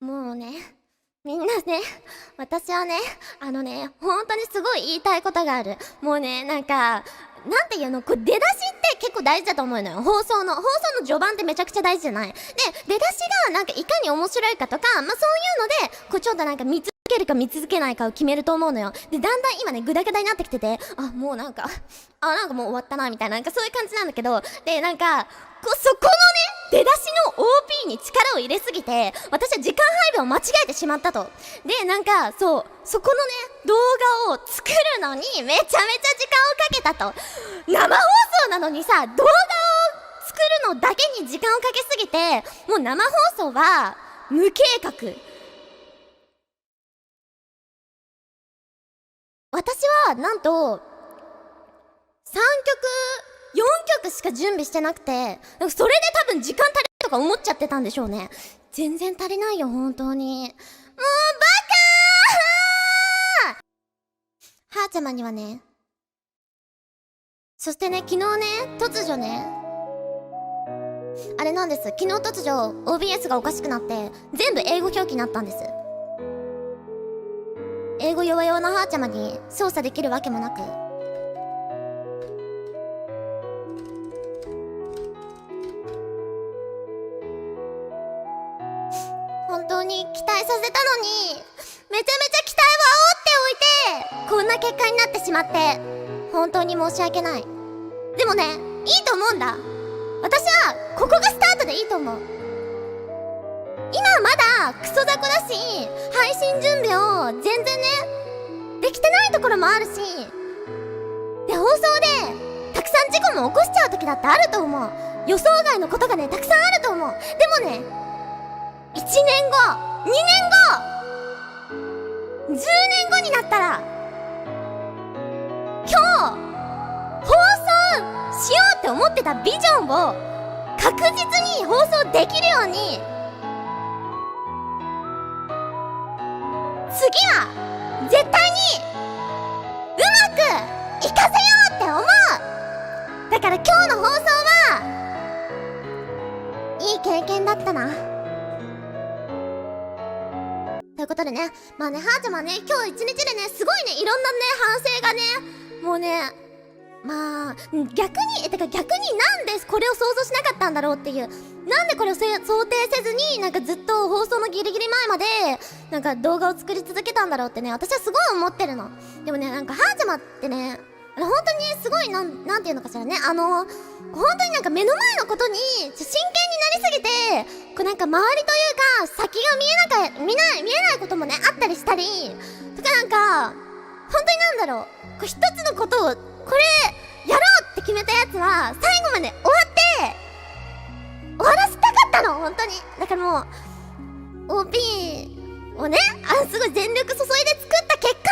もうね、みんなね、私はね、あのね、本当にすごい言いたいことがある。もうね、なんか、なんていうのこれ出だしって結構大事だと思うのよ。放送の。放送の序盤ってめちゃくちゃ大事じゃない。で、出だしがなんかいかに面白いかとか、まあそういうので、こうちょっとなんか見続けるか見続けないかを決めると思うのよ。で、だんだん今ね、グダグダになってきてて、あ、もうなんか、あ、なんかもう終わったな、みたいな、なんかそういう感じなんだけど、で、なんか、こそこのね、出だしの OP に力を入れすぎて、私は時間配分を間違えてしまったと。で、なんか、そう、そこのね、動画を作るのにめちゃめちゃ時間をかけたと。生放送なのにさ、動画を作るのだけに時間をかけすぎて、もう生放送は無計画。私は、なんと、3曲、4曲しか準備してなくて、それで多分時間足りるとか思っちゃってたんでしょうね。全然足りないよ、本当に。もう、バカーはーちゃまにはね。そしてね、昨日ね、突如ね、あれなんです。昨日突如、OBS がおかしくなって、全部英語表記になったんです。英語弱々のはーちゃまに操作できるわけもなく。に期待させたのに、めちゃめちゃ期待を煽っておいて、こんな結果になってしまって、本当に申し訳ない。でもね、いいと思うんだ。私は、ここがスタートでいいと思う。今はまだクソ雑魚だし、配信準備を全然ね、できてないところもあるし、で、放送で、たくさん事故も起こしちゃう時だってあると思う。予想外のことがね、たくさんあると思う。でもね、1年後、2年後、10年後になったら、今日、放送しようって思ってたビジョンを、確実に放送できるように、次は、絶対に、うまく、いかせようって思うだから今日の放送は、いい経験だったな。ことでね、まあね、はーちゃんはね、今日一日でね、すごいね、いろんなね、反省がね、もうね、まあ、逆に、え、てか逆になんでこれを想像しなかったんだろうっていう。なんでこれを想定せずに、なんかずっと放送のギリギリ前まで、なんか動画を作り続けたんだろうってね、私はすごい思ってるの。でもね、なんかはーちゃまってね、本当にすごい、なん、なんていうのかしらね、あの、本当になんか目の前のことに真剣になりすぎて、こうなんか周りというか、先が見えなか、見ない、見えないこともね、あったりしたり、とかなんか、本当になんだろう、こう一つのことを、これ、やろうって決めたやつは、最後まで終わって、終わらせたかったの、本当に。だからもう、OP をね、あすごい全力注いで作った結果、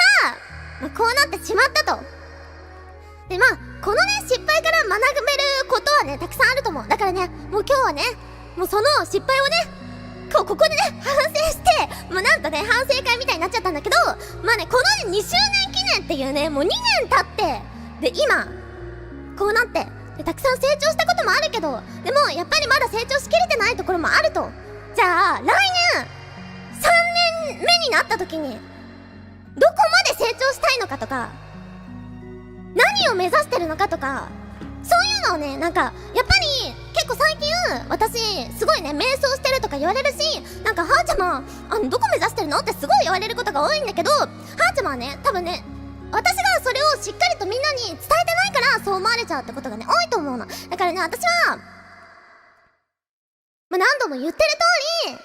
まあ、こうなってしまったと。で、まあ、このね、失敗から学べることはね、たくさんあると思う。だからね、もう今日はね、もうその失敗をね、こ、ここでね、反省して、もうなんとね、反省会みたいになっちゃったんだけど、まあね、このね、2周年記念っていうね、もう2年経って、で、今、こうなって、で、たくさん成長したこともあるけど、でも、やっぱりまだ成長しきれてないところもあると。じゃあ、来年、3年目になった時に、どこまで成長したいのかとか、を目指してるのかとか、そういうのをね、なんか、やっぱり、結構最近、私、すごいね、瞑想してるとか言われるし、なんか、はーちゃま、あの、どこ目指してるの？ってすごい言われることが多いんだけど、はーちゃまはね、多分ね、私がそれをしっかりとみんなに伝えてないから、そう思われちゃうってことがね、多いと思うの。だからね、私は、まあ、何度も言ってる通り、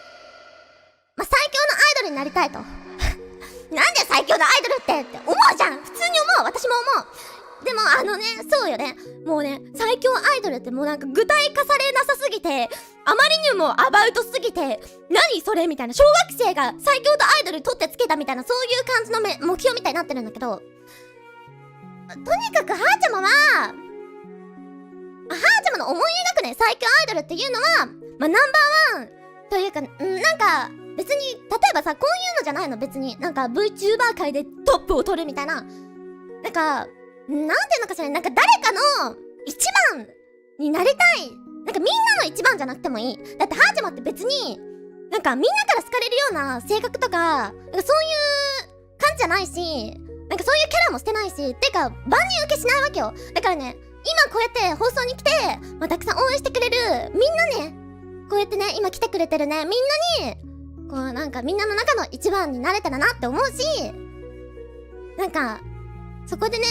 まあ、最強のアイドルになりたいと。なんで最強のアイドルって？って思うじゃん。普通に思う。私も思う。でもあのね、そうよね。もうね、最強アイドルってもうなんか具体化されなさすぎて、あまりにもアバウトすぎて、何それみたいな、小学生が最強のアイドル取ってつけたみたいな、そういう感じのめ目標みたいになってるんだけど、とにかくはーちゃまは、はーちゃまの思い描くね、最強アイドルっていうのは、まあ、ナンバーワンというか、んなんか、別に、例えばさ、こういうのじゃないの？別に。なんか VTuber 界でトップを取るみたいな。なんか、なんていうのかしらなんか誰かの一番になりたい。なんかみんなの一番じゃなくてもいい。だってハーチマって別に、なんかみんなから好かれるような性格とか、なんかそういう感じじゃないし、なんかそういうキャラもしてないし、てか、万人受けしないわけよ。だからね、今こうやって放送に来て、まあ、たくさん応援してくれる、みんなね、こうやってね、今来てくれてるね、みんなに、こうなんかみんなの中の一番になれたらなって思うし、なんか、そこでね、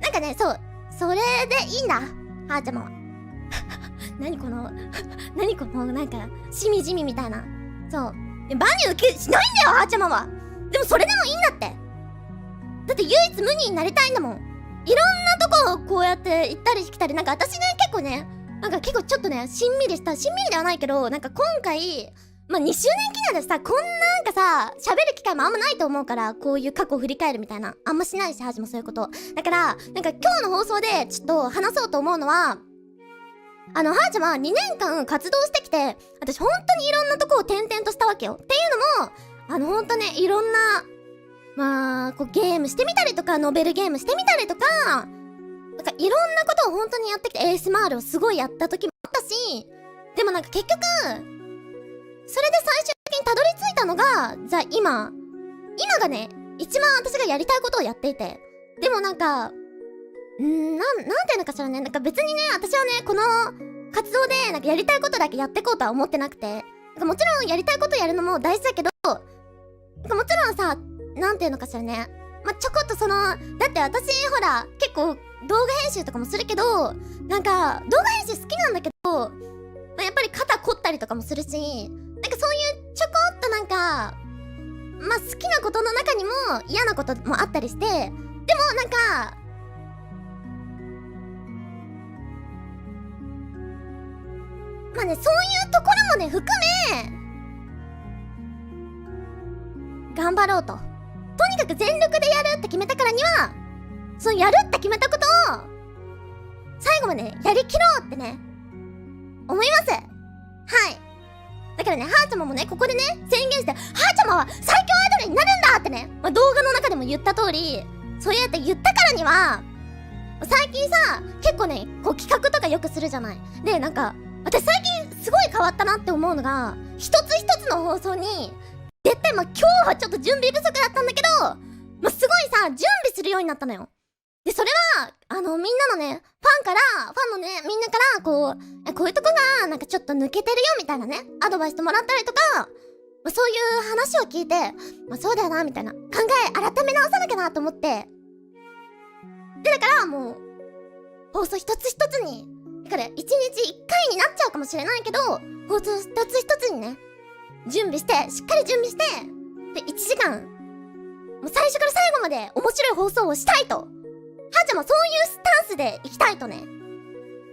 なんかね、そう、それでいいんだ、はーちゃまは。何この、何この、なんか、しみじみみたいな。そう。いや万人受けしないんだよ、はーちゃまは。でもそれでもいいんだって。だって唯一無二になりたいんだもん。いろんなとこをこうやって行ったり来たり、なんか私ね、結構ね、なんか結構ちょっとね、しんみりした、しんみりではないけど、なんか今回、まあ、2周年記念でさ、こんなんかさ、喋る機会もあんまないと思うから、こういう過去を振り返るみたいな。あんましないし、はじもそういうこと。だから、なんか今日の放送でちょっと話そうと思うのは、あの、はーちゃんは2年間活動してきて、私本当にいろんなとこを転々としたわけよ。っていうのも、あの、ほんとね、いろんな、まあ、こうゲームしてみたりとか、ノベルゲームしてみたりとか、なんかいろんなことを本当にやってきて、ASMR をすごいやった時もあったし、でもなんか結局、それで最終的にたどり着いたのが、じゃあ今、今がね、一番私がやりたいことをやっていて、でもなんか、んーなん、なんていうのかしらね、なんか別にね、私はね、この活動で、なんかやりたいことだけやっていこうとは思ってなくて、なんかもちろんやりたいことやるのも大事だけど、なんかもちろんさ、なんていうのかしらね、まあ、ちょこっとその、だって私、ほら、結構動画編集とかもするけど、なんか、動画編集好きなんだけど、まあ、やっぱり肩凝ったりとかもするし、かそういうちょこっとなんか、まあ好きなことの中にも嫌なこともあったりして、でもなんか、まあね、そういうところもね、含め、頑張ろうと。とにかく全力でやるって決めたからには、そのやるって決めたことを、最後までやりきろうってね、思います。はい。だからね、はーちゃまもね、ここでね、宣言して、はーちゃまは最強アイドルになるんだってね、まあ、動画の中でも言った通り、そうやって言ったからには、最近さ、結構ね、こう企画とかよくするじゃない。で、なんか、私最近すごい変わったなって思うのが、一つ一つの放送に、絶対まあ今日はちょっと準備不足だったんだけど、まあ、すごいさ、準備するようになったのよ。で、それは、あの、みんなのね、ファンから、ファンのね、みんなから、こう、こういうとこが、なんかちょっと抜けてるよ、みたいなね、アドバイスもらったりとか、まあ、そういう話を聞いて、まあ、そうだよな、みたいな、考え、改め直さなきゃな、と思って。で、だから、もう、放送一つ一つに、だから、一日一回になっちゃうかもしれないけど、放送一つ一つにね、準備して、しっかり準備して、で、1時間、もう最初から最後まで面白い放送をしたいと。はーちゃんもそういうスタンスでいきたいとね、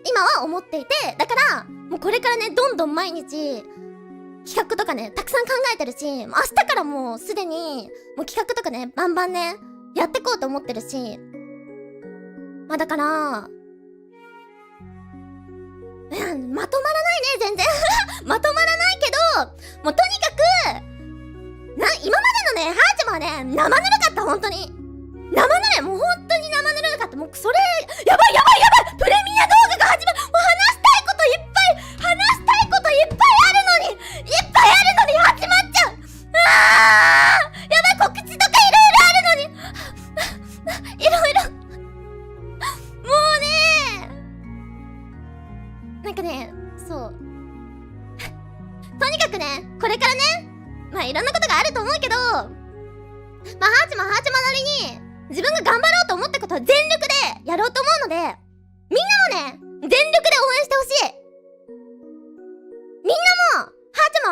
今は思っていて、だから、もうこれからね、どんどん毎日、企画とかね、たくさん考えてるし、明日からもうすでに、もう企画とかね、バンバンね、やってこうと思ってるし、まあだから、うんまとまらないね、全然。まとまらないけど、もうとにかく、な、今までのね、はーちゃまはね、生ぬるかった、本当に。生ぬるいもう本当それやばいやばいやばい！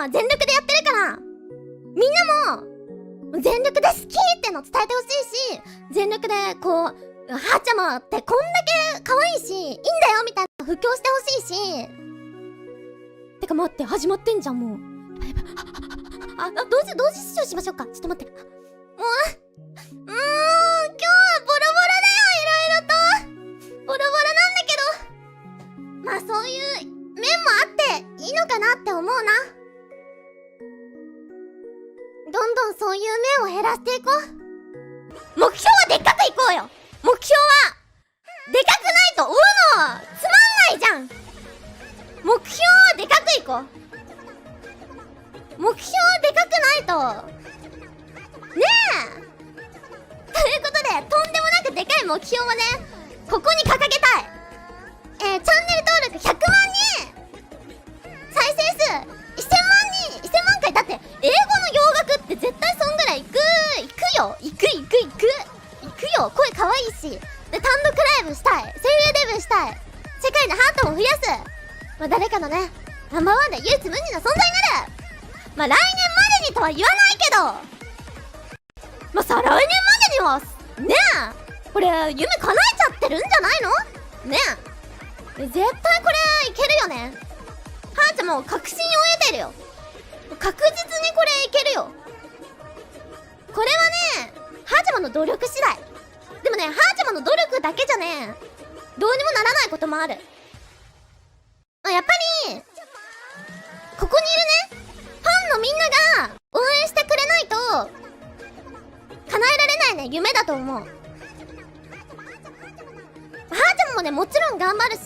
全力でやってるから、みんなも、全力で好きっての伝えてほしいし、全力でこう、はーちゃまってこんだけ可愛いし、いいんだよみたいな布教してほしいし、てか待って、始まってんじゃん、もう。あ、あ、同時、同時出場しましょうか。ちょっと待って。か目標はでかくないと。ねえ。ということでとんでもなくでかい目標をねここに掲げたい。えー、チャンネル登録100万人。再生数1000万人。1000万回。だって英語の洋楽って絶対そんぐらい行く。行くよ。行く行く行く。行くよ。声可愛いし。で単独ライブしたい。声優デビューしたい。世界のハートも増やす。まあ誰かのね。ナンバーワンで唯一無二の存在になるまあ来年までにとは言わないけどまあ再来年までにはねえこれ夢叶えちゃってるんじゃないのねえ絶対これいけるよねはーちゃんもう確信を得てるよ確実にこれいけるよこれはねはーちゃまの努力次第でもねはーちゃまの努力だけじゃねどうにもならないこともあるまあやっぱりここにいるね。ファンのみんなが応援してくれないと叶えられないね夢だと思う。はーちゃんもねもちろん頑張るし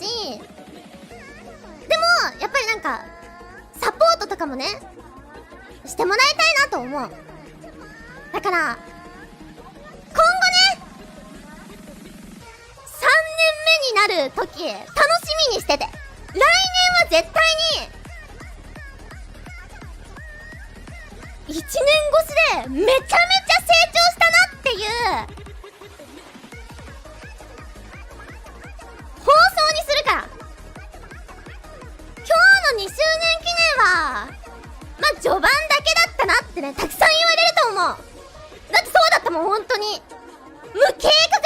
でもやっぱりなんかサポートとかもねしてもらいたいなと思う。だから今後ね3年目になる時楽しみにしてて。来年は絶対に1年越しでめちゃめちゃ成長したなっていう放送にするから。今日の2周年記念はまあ序盤だけだったなってねたくさん言われると思う。だってそうだったもん本当に。無計画